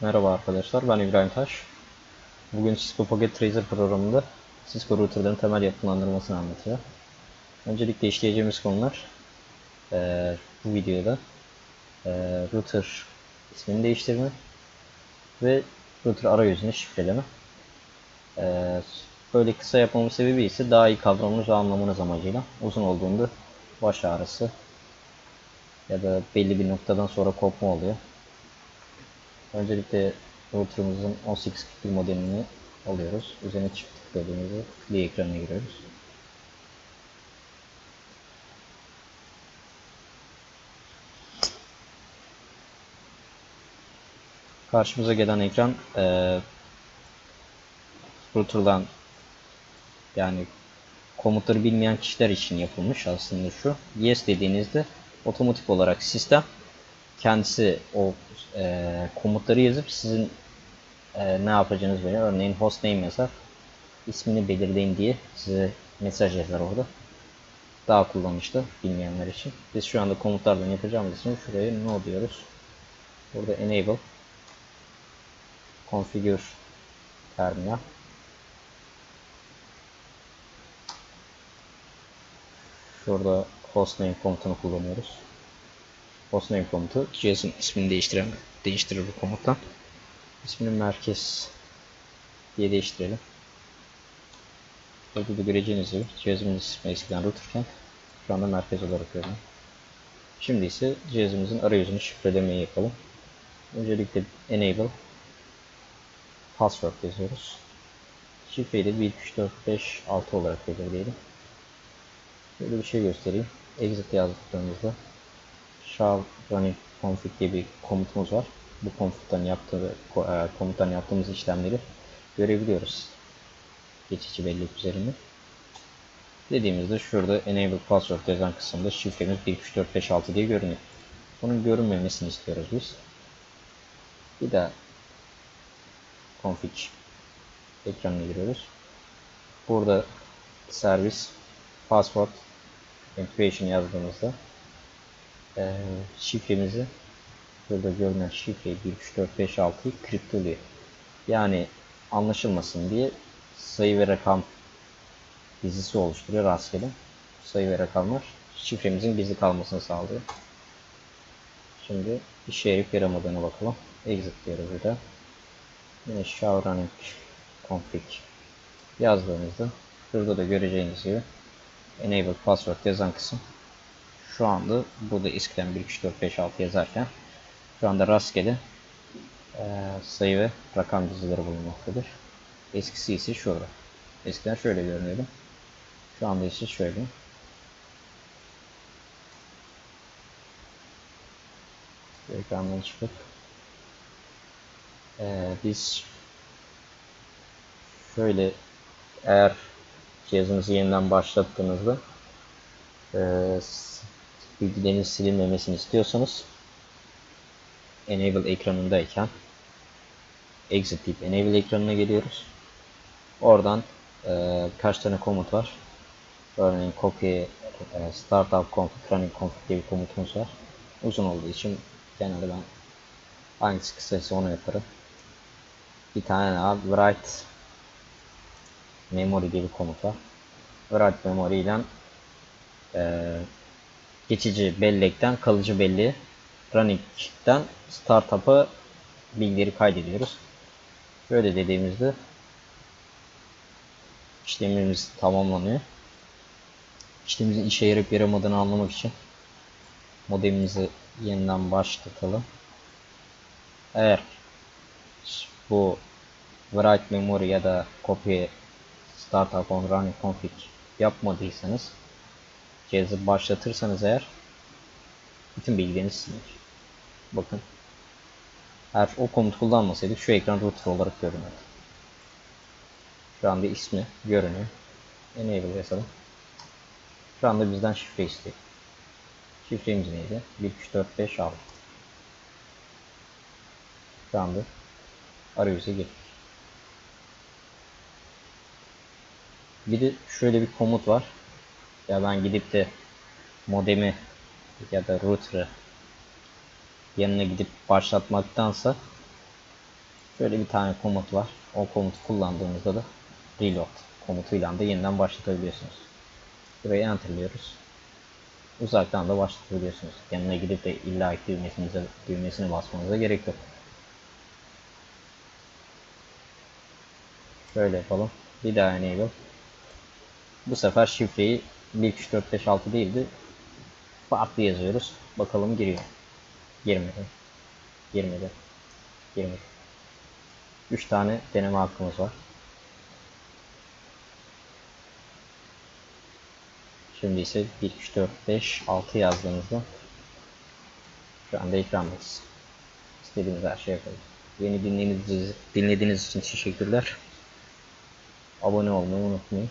Merhaba arkadaşlar, ben İbrahim Taş. Bugün Cisco Pocket Tracer programında Cisco routerların temel yapılandırmasını anlatacağım. Öncelikle işleyeceğimiz konular eee, bu videoda eee, router ismini değiştirme ve router arayüzünü şifreleme. Eee, böyle kısa yapmamın sebebi ise daha iyi kavramanız ve anlamanız amacıyla. Uzun olduğunda baş ağrısı ya da belli bir noktadan sonra kopma oluyor. Öncelikle router'ımızın 1841 modelini alıyoruz. Üzerine çift tıkladığımızda clear ekranına giriyoruz. Karşımıza gelen ekran eee router'dan yani komutları bilmeyen kişiler için yapılmış aslında şu. Yes dediğinizde otomatik olarak sistem kendisi o e, komutları yazıp sizin e, ne yapacağınızı veriyor. Örneğin hostname yazar. ismini belirleyin diye size mesaj yazar orada. Daha kullanışlı bilmeyenler için. Biz şu anda komutlardan yapacağımız için şuraya no diyoruz. Burada enable configure terminal Şurada hostname komutunu kullanıyoruz. Hostname komutu cihazın ismini değiştiren değiştirir bu komuttan. İsmini merkez diye değiştirelim. Burada da göreceğiniz gibi cihazımız ismi eskiden routerken şu anda merkez olarak görünüyor. Şimdi ise cihazımızın arayüzünü şifrelemeyi yapalım. Öncelikle enable password yazıyoruz. Şifreyi de 1 2 3 4 5 6 olarak belirleyelim. Böyle bir şey göstereyim. Exit yazdıklarımızda show running config diye bir komutumuz var. Bu komuttan yaptığı e, komuttan yaptığımız işlemleri görebiliyoruz. Geçici bellek üzerinde. Dediğimizde şurada enable password yazan kısımda şifremiz 12345 diye görünüyor. Bunun görünmemesini istiyoruz biz. Bir daha config ekranına giriyoruz. Burada servis password encryption yazdığımızda e, şifremizi burada görünen şifreyi 13456'yı kriptoluyor. Yani anlaşılmasın diye sayı ve rakam dizisi oluşturuyor rastgele. Sayı ve rakamlar şifremizin gizli kalmasını sağlıyor. Şimdi işe yarayıp yaramadığına bakalım. Exit diyoruz burada. Yine show running config yazdığımızda şurada da göreceğiniz gibi enable password yazan kısım şu anda burada eskiden 1 2 4 5 6 yazarken şu anda rastgele e, sayı ve rakam dizileri bulunmaktadır. Eskisi ise şurada. Eskiden şöyle görünüyordu. Şu anda ise şöyle. Ekrandan çıkıp e, biz şöyle eğer cihazınızı yeniden başlattığınızda e, bilgileriniz silinmemesini istiyorsanız enable ekranındayken exit deyip enable ekranına geliyoruz. Oradan e, kaç tane komut var. Örneğin copy, e, startup config, running config diye bir komutumuz var. Uzun olduğu için genelde ben hangisi kısaysa onu yaparım. Bir tane daha write memory diye bir komut var. Write memory ile e, geçici bellekten kalıcı belleğe running'den startup'a bilgileri kaydediyoruz. Böyle dediğimizde işlemimiz tamamlanıyor. İşlemimizin işe yarayıp yaramadığını anlamak için modemimizi yeniden başlatalım. Eğer bu write memory ya da copy startup on running config yapmadıysanız cihazı başlatırsanız eğer bütün bilgileriniz silinir. Bakın. Eğer o komut kullanmasaydık şu ekran router olarak görünüyordu. Şu anda ismi görünüyor. Enable yazalım. Şu anda bizden şifre istiyor. Şifremiz neydi? 13456 Şu anda arayüze girdik. Bir de şöyle bir komut var. Ya ben gidip de modemi ya da router'ı yanına gidip başlatmaktansa Şöyle bir tane komut var. O komutu kullandığınızda da reload komutuyla da yeniden başlatabiliyorsunuz. Burayı enterliyoruz. Uzaktan da başlatabiliyorsunuz. Yanına gidip de illa düğmesinize, düğmesini basmanıza gerek yok. Şöyle yapalım. Bir daha enable. Bu sefer şifreyi 1 2 3 4 5 6 değildi. Farklı yazıyoruz. Bakalım giriyor. Girmedi. Girmedi. Girmedi. 3 tane deneme hakkımız var. Şimdi ise 1 3 4 5 6 yazdığımızda şu anda ekrandayız. İstediğimiz her şey yapalım. Beni dinlediğiniz, dinlediğiniz için teşekkürler. Abone olmayı unutmayın.